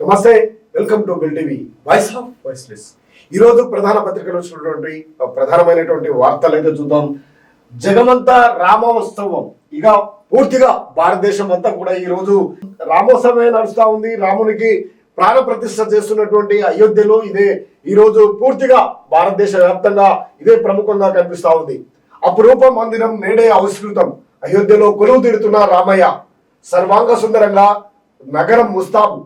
నమస్తే welcome to bill TV. Voice of voiceless ఈ రోజు ప్రధాన పత్రికలో వచ్చినటువంటి ప్రధానమైనటువంటి వార్తలు అయితే చూద్దాం. జగమంతా రామోత్సవం. ఇక పూర్తిగా భారతదేశం అంతా కూడా ఈ రోజు రామోత్సవమే నడుస్తా ఉంది. రామునికి ప్రాణ ప్రతిష్ట చేస్తున్నటువంటి అయోధ్యలో ఇదే ఈరోజు పూర్తిగా భారతదేశ వ్యాప్తంగా ఇదే ప్రముఖంగా కనిపిస్తా ఉంది. అపురూప మందిరం నేడే ఆవిష్కృతం. అయోధ్యలో కొలువు తీరుతున్న రామయ్య సర్వాంగ సుందరంగా నగరం ముస్తాబు.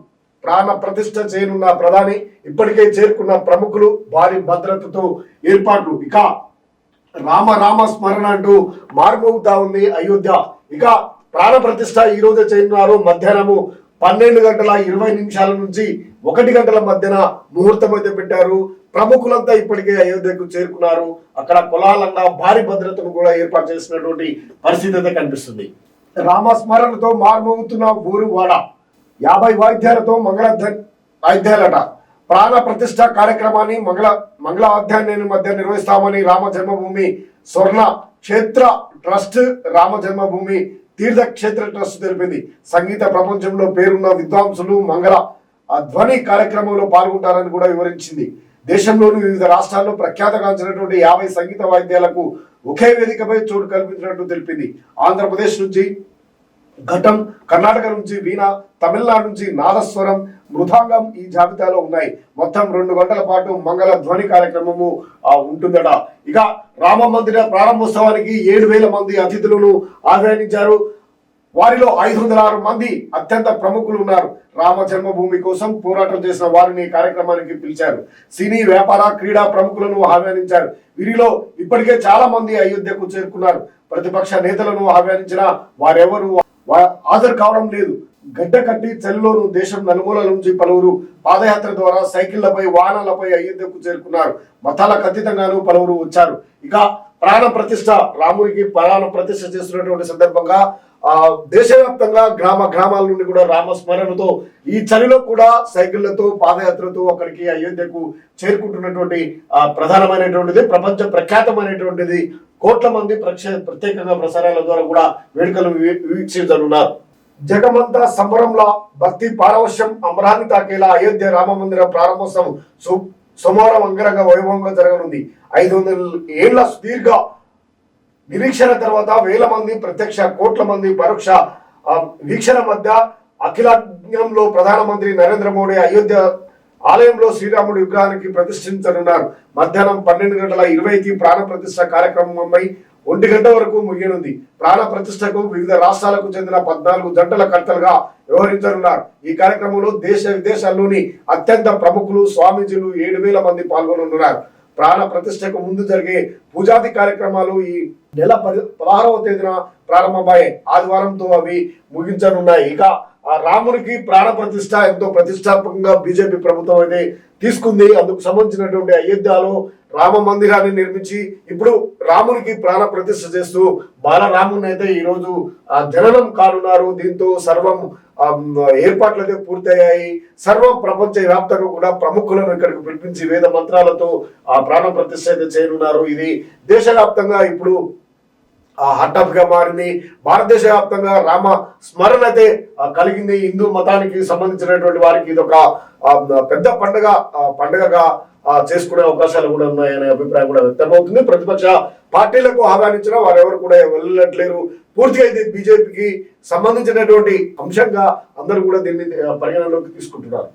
ప్రాణ ప్రతిష్ట చేయనున్న ప్రధాని ఇప్పటికే చేరుకున్న ప్రముఖులు భారీ భద్రతతో ఏర్పాట్లు. ఇక రామ రామ స్మరణ అంటూ మారుమోగుతా ఉంది అయోధ్య. ఇక ప్రాణ ప్రతిష్ట ఈ రోజు చేయనున్నారు మధ్యాహ్నము పన్నెండు గంటల ఇరవై నిమిషాల నుంచి ఒకటి గంటల మధ్యన ముహూర్తం అయితే పెట్టారు. ప్రముఖులంతా ఇప్పటికే అయోధ్యకు చేరుకున్నారు. అక్కడ కులాలంగా భారీ భద్రతను కూడా ఏర్పాటు చేసినటువంటి పరిస్థితి అయితే కనిపిస్తుంది. రామస్మరణతో మారుమోగుతున్న ఊరు వాడ. యాభై వాయిద్యాలతో మంగళ వాయిద్యాలట. ప్రాణ ప్రతిష్ట కార్యక్రమాన్ని మంగళ మంగళ వాద్యాన్ని మధ్య నిర్వహిస్తామని రామ జన్మభూమి స్వర్ణ క్షేత్ర ట్రస్ట్ రామ జన్మభూమి తీర్థ క్షేత్ర ట్రస్ట్ తెలిపింది. సంగీత ప్రపంచంలో పేరున్న విద్వాంసులు మంగళ ధ్వని కార్యక్రమంలో పాల్గొంటారని కూడా వివరించింది. దేశంలోని వివిధ రాష్ట్రాల్లో ప్రఖ్యాతగాంచినటువంటి యాభై సంగీత వాయిద్యాలకు ఒకే వేదికపై చోటు కల్పించినట్టు తెలిపింది. ఆంధ్రప్రదేశ్ నుంచి ఘటం కర్ణాటక నుంచి వీణ తమిళనాడు నుంచి నాదస్వరం మృదాంగం ఈ జాబితాలో ఉన్నాయి. మొత్తం రెండు గంటల పాటు మంగళ ధ్వని కార్యక్రమము ఉంటుందట. ఇక రామ మందిర ప్రారంభోత్సవానికి ఏడు వేల మంది అతిథులను ఆహ్వానించారు. వారిలో ఐదు వందల ఆరు మంది అత్యంత ప్రముఖులు ఉన్నారు. రామ జన్మభూమి కోసం పోరాటం చేసిన వారిని కార్యక్రమానికి పిలిచారు. సినీ వ్యాపార క్రీడా ప్రముఖులను ఆహ్వానించారు. వీరిలో ఇప్పటికే చాలా మంది అయోధ్యకు చేరుకున్నారు. ప్రతిపక్ష నేతలను ఆహ్వానించిన వారెవరు హాజరు కావడం లేదు. గడ్డ కట్టి చలిలోను దేశం నలుమూలల నుంచి పలువురు పాదయాత్ర ద్వారా సైకిళ్ళపై వాహనాలపై అయోధ్యకు చేరుకున్నారు. మతాలకు అతీతంగాను పలువురు వచ్చారు. ఇక ప్రాణ ప్రతిష్ట రామునికి ప్రాణ ప్రతిష్ట చేస్తున్నటువంటి సందర్భంగా ఆ దేశవ్యాప్తంగా గ్రామ గ్రామాల నుండి కూడా రామస్మరణతో ఈ చలిలో కూడా సైకిళ్ళతో పాదయాత్రతో అక్కడికి అయోధ్యకు చేరుకుంటున్నటువంటి ఆ, ప్రధానమైనటువంటిది ప్రపంచ ప్రఖ్యాతమైనటువంటిది కోట్ల మంది ప్రక్ష ప్రత్యేకంగా ప్రసారాల ద్వారా కూడా వేడుకలు వీక్షించనున్నారు. జగమంతా సంబరంలో భక్తి పారవశ్యం అమరాన్ని తాకేలా అయోధ్య రామ మందిర ప్రారంభోత్సవం సోమవారం అంగరంగ వైభవంగా జరగనుంది. ఐదు వందల ఏళ్ళ సుదీర్ఘ నిరీక్షణ తర్వాత వేల మంది ప్రత్యక్ష కోట్ల మంది పరోక్ష వీక్షణ మధ్య అఖిలాజ్ఞంలో ప్రధానమంత్రి నరేంద్ర మోడీ అయోధ్య ఆలయంలో శ్రీరాముడి విగ్రహానికి ప్రతిష్ఠించనున్నారు. మధ్యాహ్నం పన్నెండు గంటల ఇరవైకి ప్రాణ ప్రతిష్ఠ కార్యక్రమమై ఒంటి గంట వరకు ముగియనుంది. ప్రాణ ప్రతిష్టకు వివిధ రాష్ట్రాలకు చెందిన పద్నాలుగు జంటల కర్తలుగా వ్యవహరించనున్నారు. ఈ కార్యక్రమంలో దేశ విదేశాల్లోని అత్యంత ప్రముఖులు స్వామీజీలు ఏడు వేల మంది పాల్గొనున్నారు. ప్రాణ ప్రతిష్టకు ముందు జరిగే పూజాది కార్యక్రమాలు ఈ నెల పది పదహారవ తేదీన ప్రారంభమయ్యాయి. ఆదివారంతో అవి ముగించనున్నాయి. ఇక ఆ రామునికి ప్రాణ ప్రతిష్ట ఎంతో ప్రతిష్టాత్మకంగా బీజేపీ ప్రభుత్వం అయితే తీసుకుంది. అందుకు సంబంధించినటువంటి అయోధ్యలో రామ మందిరాన్ని నిర్మించి ఇప్పుడు రామునికి ప్రాణ ప్రతిష్ఠ చేస్తూ బాలరాముని అయితే ఈ రోజు ఆ జననం కానున్నారు. దీంతో సర్వం ఏర్పాట్లు అయితే పూర్తయ్యాయి. సర్వం ప్రపంచ వ్యాప్తంగా కూడా ప్రముఖులను ఇక్కడికి పిలిపించి వేద మంత్రాలతో ఆ ప్రాణ ప్రతిష్ట అయితే చేయనున్నారు. ఇది దేశవ్యాప్తంగా ఇప్పుడు ఆ గా మారింది. భారతదేశ వ్యాప్తంగా రామ స్మరణ అయితే కలిగింది. హిందూ మతానికి సంబంధించినటువంటి వారికి ఇది ఒక పెద్ద పండుగ ఆ, పండుగగా చేసుకునే అవకాశాలు కూడా ఉన్నాయనే అభిప్రాయం కూడా వ్యక్తమవుతుంది ప్రతిపక్ష పార్టీలకు ఆహ్వానించిన వారెవరు కూడా వెళ్ళట్లేరు. పూర్తిగా ఇది బీజేపీకి సంబంధించినటువంటి అంశంగా అందరూ కూడా దీన్ని పరిగణనలోకి పరిగణలోకి తీసుకుంటున్నారు.